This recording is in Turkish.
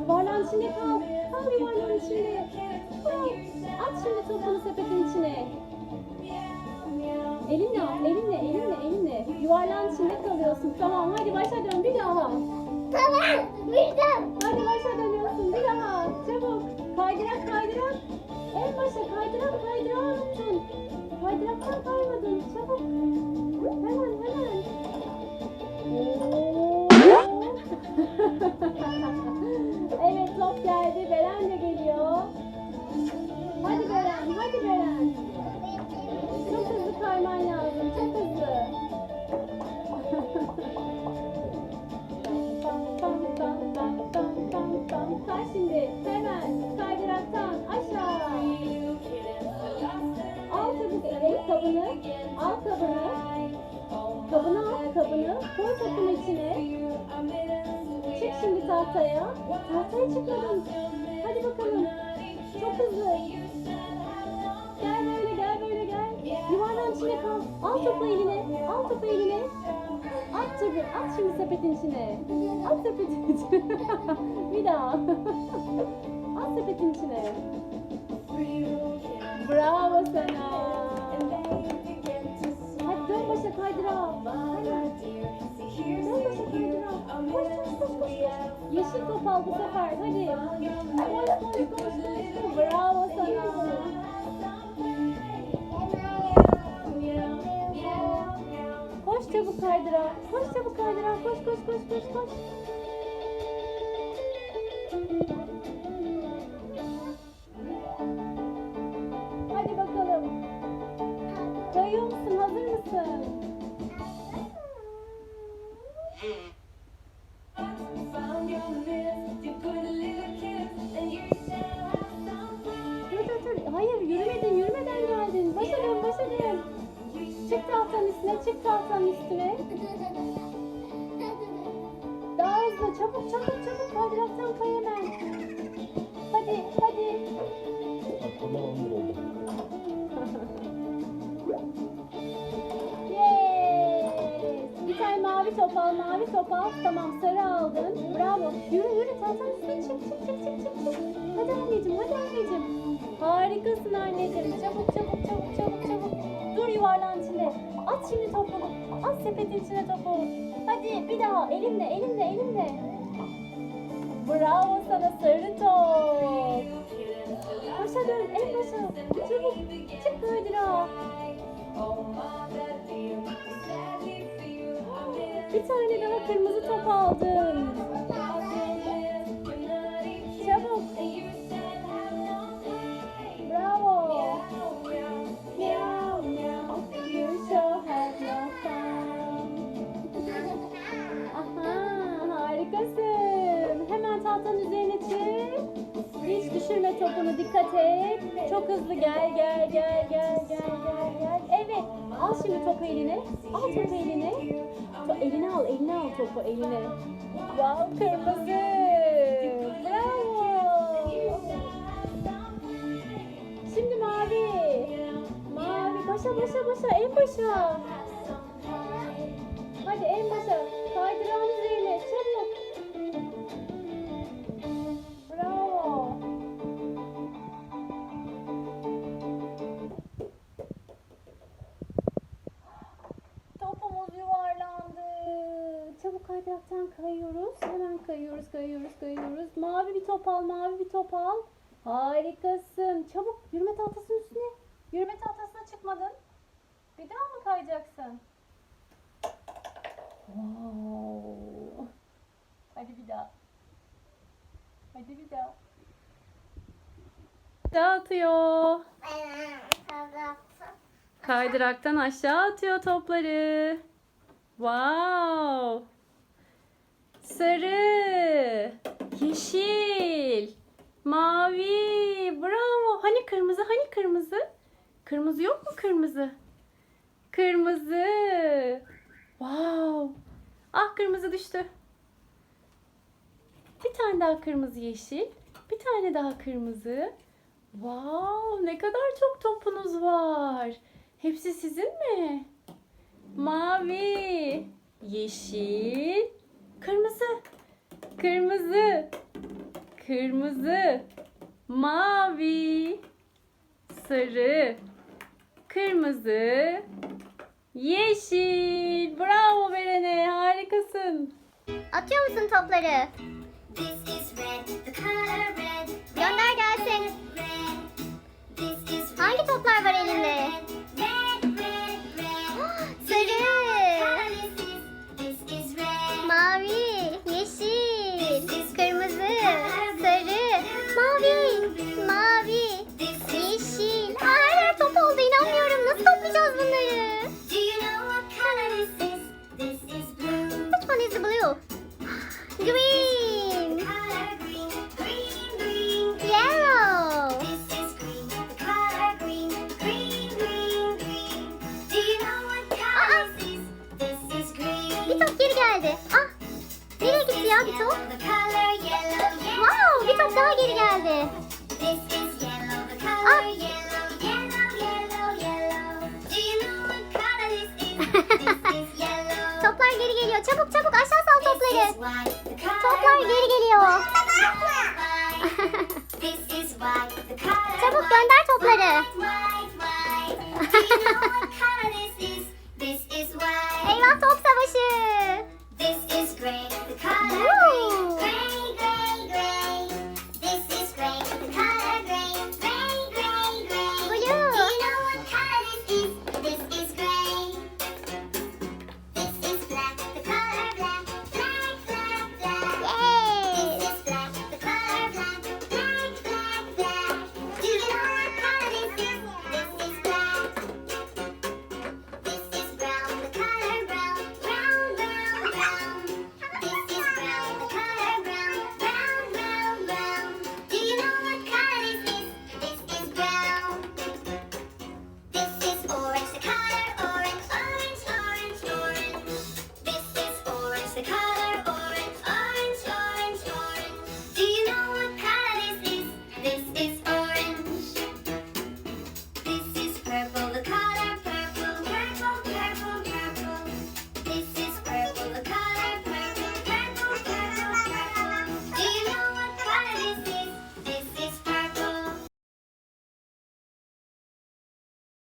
Yuvarlağın içinde kal. Kal yuvarlağın içinde. Kal. At şimdi topunu sepetin içine. Elinle al, elinle, elinle, elinle. Yuvarlağın içinde kalıyorsun. Tamam, hadi başa dön bir daha. Tamam. Birden. Hadi başa dönüyorsun bir daha. Çabuk. Kaydırak, kaydırak. En başa kaydırak, kaydırak. Kaydıraktan kaymadın. Çabuk. Hemen, hemen. Oo. evet, top geldi. Beren de geliyor. Hadi Beren, hadi Beren. Çok hızlı kayman lazım, çok hızlı. Kay şimdi hemen kaydıraktan aşağı. Al tabii el kabını, al kabını. Kabını al kabını, koy topun içine. Tahtaya. Tahtaya çıkmadın. Hadi bakalım. Çok hızlı. Gel böyle gel böyle gel. Yuvarlağın içine kal. Al topu eline. Al topu eline. At tabii. At şimdi sepetin içine. At sepetin içine. Bir daha. At sepetin içine. Bravo sana. Hadi dön başa kaydıra. Top al bu sefer. Hadi. Bravo sana. Koş çabuk kaydıra. Koş çabuk kaydıra. Koş koş koş koş koş. Çık tahtanın üstüne. Çık tahtanın üstüne. Daha hızlı. Çabuk çabuk çabuk. Kaydıraktan kay hemen. Hadi hadi. Yes. Bir tane mavi top al, mavi top al. Tamam, sarı aldın. Bravo. Yürü yürü, tahtanın üstüne çık, çık, çık, çık, çık, çık. Hadi anneciğim, hadi anneciğim. Harikasın anneciğim. Çabuk, çabuk, çabuk, çabuk, çabuk. Yuvarlağın içinde. At şimdi topunu. At sepetin içine topu. Hadi bir daha. Elinle, elinle, elinle. Bravo sana sarı top. Başa dön, en başa. Çabuk, çık kaydıra. Bir tane daha kırmızı top aldın. Topunu, dikkat et. Çok hızlı gel, gel, gel, gel, gel, gel, gel. Evet, al şimdi topu eline. Al topu eline. To eline al, eline al topu, eline. Wow, kırmızı. Bravo. Şimdi mavi. Mavi, başa başa başa, en başa. Mavi bir top al, mavi bir top al. Harikasın. Çabuk yürüme tahtasının üstüne. Yürüme tahtasına çıkmadın. Bir daha mı kayacaksın? Wow. Hadi bir daha. Hadi bir daha. Dağıtıyor. Kaydıraktan aşağı atıyor topları. Wow. Sarı, yeşil, mavi. Bravo. Hani kırmızı? Hani kırmızı? Kırmızı yok mu kırmızı? Kırmızı. Wow. Ah kırmızı düştü. Bir tane daha kırmızı yeşil. Bir tane daha kırmızı. Wow, ne kadar çok topunuz var. Hepsi sizin mi? Mavi, yeşil, Kırmızı. Kırmızı. Kırmızı. Mavi. Sarı. Kırmızı. Yeşil. Bravo Berene. Harikasın. Atıyor musun topları? Gönder gelsin. Hangi toplar var elinde? Green. Yellow. Bir top geri geldi. Ah, nereye gitti ya bir top? Wow, bir top daha geri geldi. Ah. Toplar geri geliyor. Çabuk çabuk. Aşağı geri. Toplar geri geliyor. Çabuk gönder topları. Eyvah top savaşı.